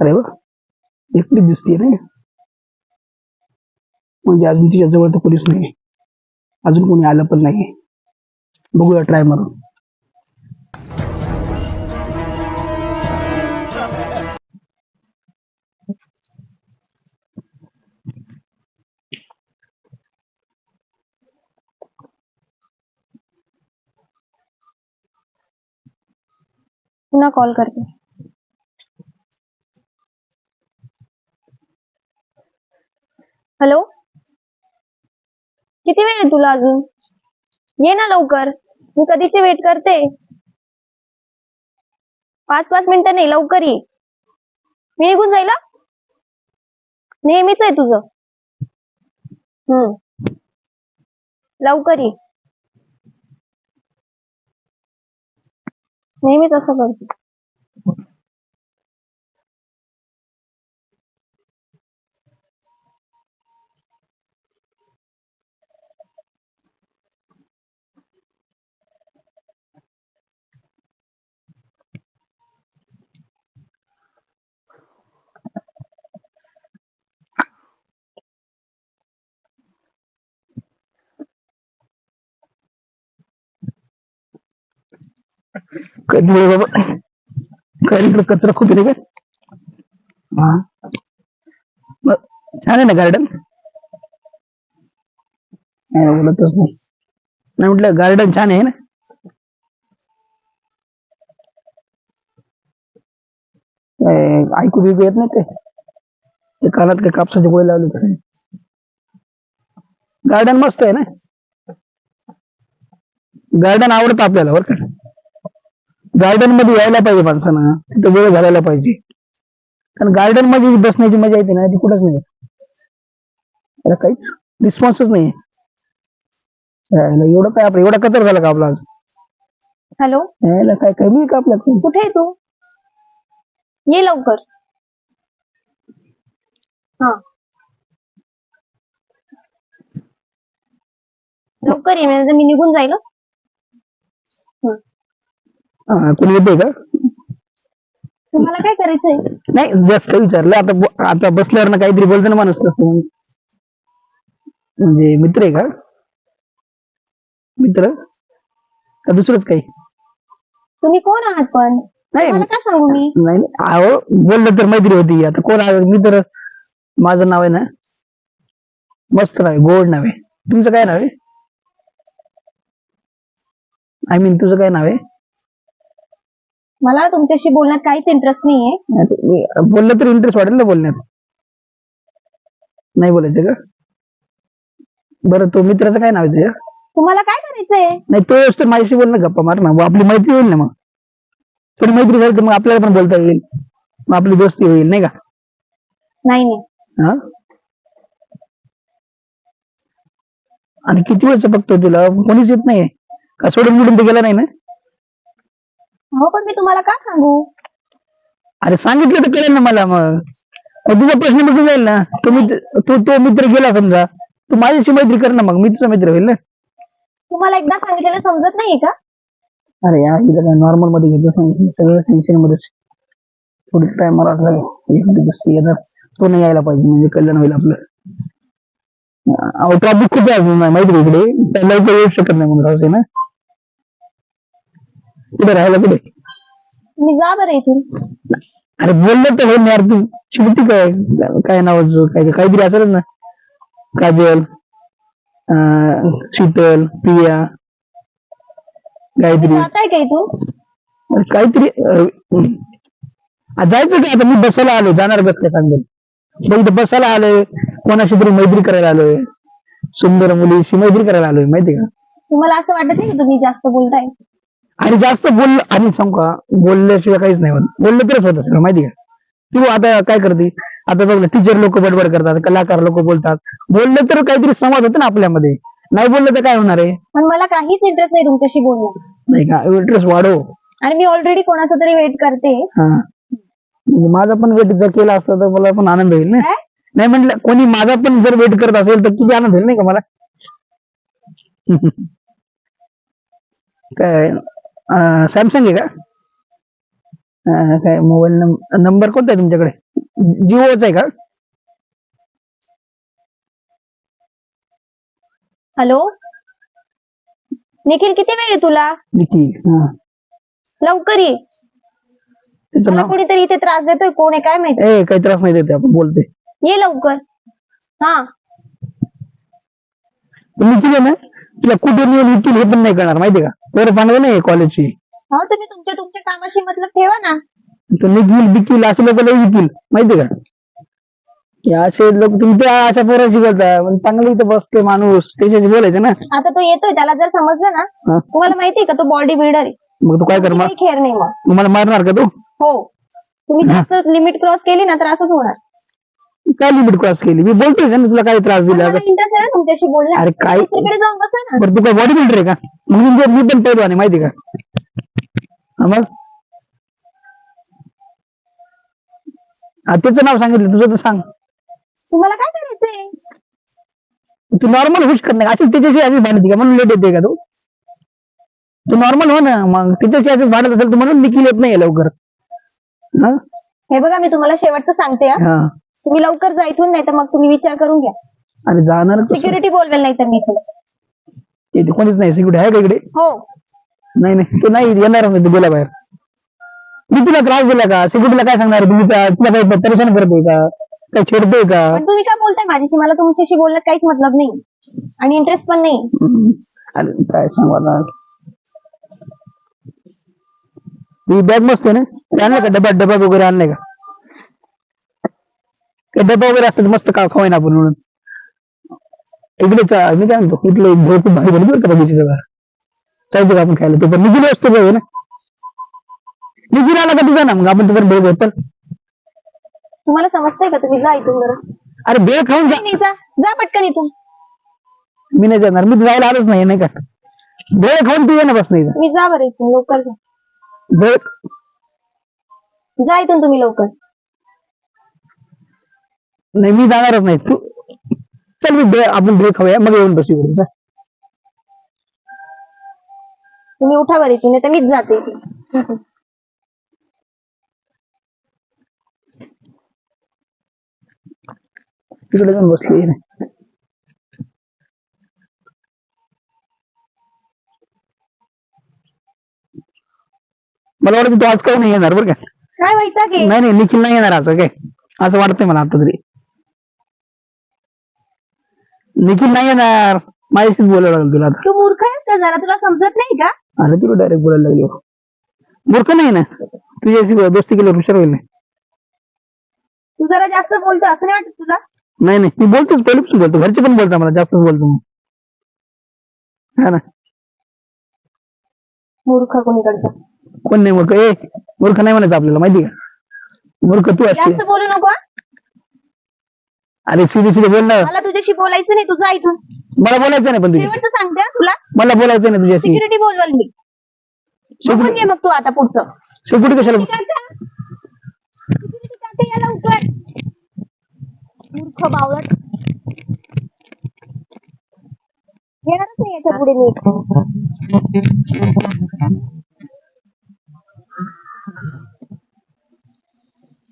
अरे वा. एकटी दिसतीये नाही म्हणजे अजून तिच्या जवळ तर पोलीस नाही अजून कोणी आलं पण नाही बघूया ट्राय मारून. पुन्हा कॉल करते. हॅलो? किती वेळ आहे तुला अजून? ये ना लवकर. मी कधीची वेट करते? पाच पाच मिनिटं नाही लवकर ये. मी निघून जाईल नेहमीच आहे तुझं. हम्म. लवकर ये. नेहमीच असं करते. कधी बाबा काय इकडे कचरा खूप येते रे हा छान आहे ना गार्डन नाही बोलतच नाही नाही म्हटलं गार्डन छान आहे ना काय ऐकू बिकू येत नाही ते कानात काय कापसाचे गोळे लावले तर गार्डन मस्त आहे ना? गार्डन आवडतं आपल्याला बरं का? गार्डनमध्ये यायला पाहिजे माणसानं. तिथं वेळ घालायला पाहिजे. कारण गार्डनमध्ये बसण्याची मजा येते ना ती कुठंच नाही. त्याला काहीच रिस्पॉन्सच नाही एवढं काय आपलं एवढा कचर झाला का आपला आज? हॅलो यायला काय कमी आहे का आपल्याकडे कुठे आहे तू? ये लवकर. हा. लवकर ये म्हणजे मी निघून जाईल हं. हं. कोणी येते का? तुम्हाला काय करायचंय? नाही जास्त विचारलं. आता ब- आता बसल्यावर ना काहीतरी बोलतो ना माणूस तसं म्हणजे मित्र आहे का? मित्र? का दुसरंच काही? तुम्ही कोण आहात पण? नाही. तुम्हाला काय सांगू मी? नाही नाही. अहो बोललं तर मैत्री होती. आता कोण आहे? मी तर माझं नाव आहे ना मस्त नाव आहे. गोड नाव आहे. तुमचं काय नाव आहे? आय मीन तुझं काय नाव आहे? मला तुमच्याशी बोलण्यात काहीच इंटरेस्ट नाहीये. नाही बोललं तर इंटरेस्ट वाटेल ना बोलण्यात. नाही बोलायचं का? बरं तो मित्राचं काय नाव आहे तुझ्या? तुम्हाला काय करायचंय? नाही तो तर माझ्याशी बोल ना गप्पा मार ना. मग आपली मैत्री होईल ना मग. थोडी मैत्री झाली तर मग आपल्याला पण बोलता येईल. मग आपली दोस्ती होईल नाही का? नाही नाही. हा? आणि किती वेळच बघतो तुला? कोणीच येत नाहीये. का सोडून मोडून ते गेला नाही ना? हो पण मी तुम्हाला काय सांगू? अरे सांगितलं तर कळेल ना मला मग. मग तुझा प्रश्न मिटून जाईल ना. तो मित्र तो तो मित्र गेला समजा. तू माझ्याशी मैत्री कर ना मग. मी तुझा मित्र होईल ना. तुम्हाला एकदा सांगितलेलं समजत नाहीये का? अरे यार हिला काय नॉर्मलमध्ये घेतलं सांगितलं सगळं टेन्शन मध्येच. थोडी टाइम मला एक दिवस येणार. तो नाही यायला पाहिजे. म्हणजे कल्याण होईल आपलं. अहो ट्रॉफिक खूप आहे अजून. माहिती आहे इकडे? त्या लवकर येऊ शकत नाही म्हणून राहते ना. कुठे राहायला कुठे? तुम्ही जा बरं इथून. अरे बोललं तर होईल यार तू. शिवती काय? काय नावाचं काय काहीतरी असेल ना. काजल अं, शीतल प्रिया गायत्री. जाताय का इथून? अरे काहीतरी अं, आ, जायचं काय आता मी बसायला आलो जाणार बस काय सांगेल? मग इथं बसायला आलोय. कोणाशी तरी मैत्री करायला आलोय. सुंदर मुलीशी मैत्री करायला आलोय माहिती का? तुम्हाला असं वाटत नाही का तुम्ही जास्त बोलताय? आणि जास्त बोल आणि सांगू का बोलल्याशिवाय काहीच नाही होत. बोललं तरच होत सगळं माहिती का? तू आता काय करते? आता बघ टीचर लोक बडबड करतात कलाकार लोक बोलतात. बोललं तर काहीतरी संवाद होतो ना आपल्यामध्ये. नाही बोललं तर काय होणार आहे? पण मला काहीच इंटरेस्ट नाही तुमच्याशी बोलण्यात. नाही का? इंटरेस्ट वाढव. आणि मी ऑलरेडी कोणाचा तरी वेट करते. हा. म्हणजे माझा पण वेट जर केला असता तर मला पण आनंद होईल ना? काय? नाही म्हटलं कोणी माझा पण जर वेट करत असेल तर किती आनंद होईल नाही का मला? काय सॅमसंग आहे का? काय मोबाईल नंबर कोणता आहे तुमच्याकडे? जिओचा आहे का? हॅलो? निखिल किती वेळ आहे तुला? निखिल हा. लवकर ये. त्याचं मला नाव? कोणीतरी इथे त्रास देतोय कोण आहे काय माहिती? ए काही त्रास नाही देते आपण बोलते ये लवकर. हा. निखिल आहे ना? तुला कुठे नेऊन निखिल हे पण नाही करणार माहिती का? बरं चांगलं नाही कॉलेजची हो तुम्ही तुमच्या तुमच्या कामाशी मतलब ठेवा ना. तो निखिल बिखिल असे लोक लय विकील माहिती का? हे असे लोक तुमच्या अशा पोराशी बोलतात. पण चांगलं इथं बसते माणूस त्याच्याशी बोलायचं ना. आता तो येतोय त्याला जर समजलं ना हा. तुम्हाला माहितीये का तो बॉडी बिल्डर आहे. मग तू काय कर काही खेळ नाही मग. मला मारणार का तू? हो. तुम्ही जास्त लिमिट क्रॉस केली ना तर असंच होणार. काय लिमिट क्रॉस केली? मी बोलतोय ना तुला काय त्रास दिला मला इंटरेस्ट आहे ना तुमच्याशी बोलण्यात अरे काय? दुसरीकडे जाऊन बसा ना. बरं तू काय बॉडी बिल्डर आहे का? मग मी- मी पण पैलवान आहे माहिती का? हा मग? हा, त्याचं नाव सांगितलं तुझं तर सांग. तुम्हाला काय करायचंय? तू नॉर्मल होऊच करत नाही. अशीच त्याच्याशी आधीच भांडती का? म्हणून लेट येते का तू? तू नॉर्मल हो ना. मग त्याच्याशी आधीच भांडत असेल तू म्हणून निखिल येत नाही लवकर. हा? हे बघा मी तुम्हाला शेवटचं सांगते हा. हा. तुम्ही लवकर जा इथून नाही तर मग तुम्ही विचार करून घ्या. अरे जाणार सिक्युरिटी बोलवेल नाही तर मी इथून. इथे कोणीच नाही सिक्युरिटी आहे का इकडे? हो. नाही नाही तू नाही येणार नाही तू गेला बाहेर. मी तुला त्रास दिला का? सिक्युरिटीला काय सांगणार? तुम्ही त्या- तुला काही परेशान करतोय का? काय छेडतोय का? पण तुम्ही काय बोलताय माझ्याशी? मला तुमच्याशी बोलण्यात काहीच मतलब नाही. आणि इंटरेस्ट पण नाही. हम्म. अरे काय सांगू आता? ही बॅग मस्त आहे ना? ते आणलं का? डबा डबा वगैरे आणलाय का? ते डबा वगैरे असतात मस्त का खावाय ना आपण म्हणून. इकडेच मी काय म्हणतो इथलं भेळ खूप भारी बरं का जवळ चालतं का आपण खायला ते पण निघून असतो भेळ ना? निघून आला का तुझा ना मग आपण भेळ घेऊ चल. तुम्हाला समजतंय का? तुम्ही जा इथून बरं. अरे भेळ खाऊन जा. नाही जा. जा पटकन इथून. मी नाही जाणार मी तर जायला आलोच नाही नाही का? भेळ खाऊन तू ये ना बस नाही तुम्ही जा बरं इथून लवकर जा. भेळ जा इथून तुम्ही लवकर. नाही मी जाणारच नाही. तू चल मी आपण भेळ खाऊया. मग येऊन बसू इकडे चल. तुम्ही उठा बरं इथून नाही तर मीच जाते. तिकडे जाऊन बसली मला वाटतं तू आज काही नाही येणार बरं का? काय व्हायचा की? नाही नाही निखिल नाही येणार असं काय असं वाटतंय मला आता तरी. निखिल नाही येणार. माझ्याशीच बोलायला लागेल तुला आता. तू मूर्ख आहेस का जरा? तुला समजत नाही का? अरे तुला डायरेक्ट बोलायला लागलो. मूर्ख नाही ना. तुझ्याशी दोस्ती केल्यावर हुशार होईल ना. तू जरा जास्त बोलतो असं नाही वाटत तुला? नाही नाही. मी बोलतोच पहिल्यापासून बोलतो. घरचे पण बोलता मला जास्तच बोलतो मी. हा ना. मूर्ख कोणीकडचा? कोण नाही मूर्ख? ए मूर्ख नाही म्हणायचं आपल्याला माहिती का? मूर्ख तू असते जास्त बोलू नको हा. अरे सीधे सीधे बोल ना. मला तुझ्याशी बोलायचं नाही तू जा इथून मला बोलायचं नाही पण शेवटचं सांगते हा तुला. मला बोलायचं नाही तुझ्याशी. सिक्युरिटी बोलवाल मी. बघून घे मग तू आता पुढचं. शेवटी कशाला सिक्युरिटी काढते या लवकर. मूर्ख बावळट येणारच नाही याच्यापुढे मी.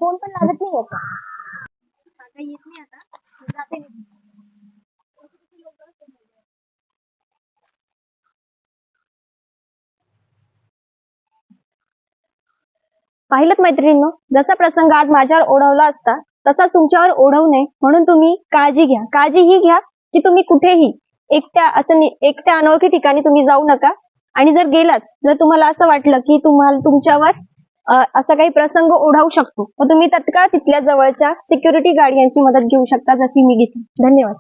फोन पण लागत नाही याचा. आता येत नाही आता. पाहिलं मैत्रिणींनो जसा प्रसंग आज माझ्यावर ओढवला असता तसा तुमच्यावर ओढवू नये म्हणून तुम्ही काळजी घ्या. काळजी ही घ्या की तुम्ही कुठेही एकट्या असं एकट्या अनोळखी ठिकाणी तुम्ही जाऊ नका. आणि जर गेलाच जर तुम्हाला असं वाटलं की तुम्हाला तुमच्यावर असा काही प्रसंग ओढावू शकतो. मग तुम्ही तत्काळ तिथल्या जवळच्या सिक्युरिटी गार्ड यांची मदत घेऊ शकता जशी मी घेतली. धन्यवाद.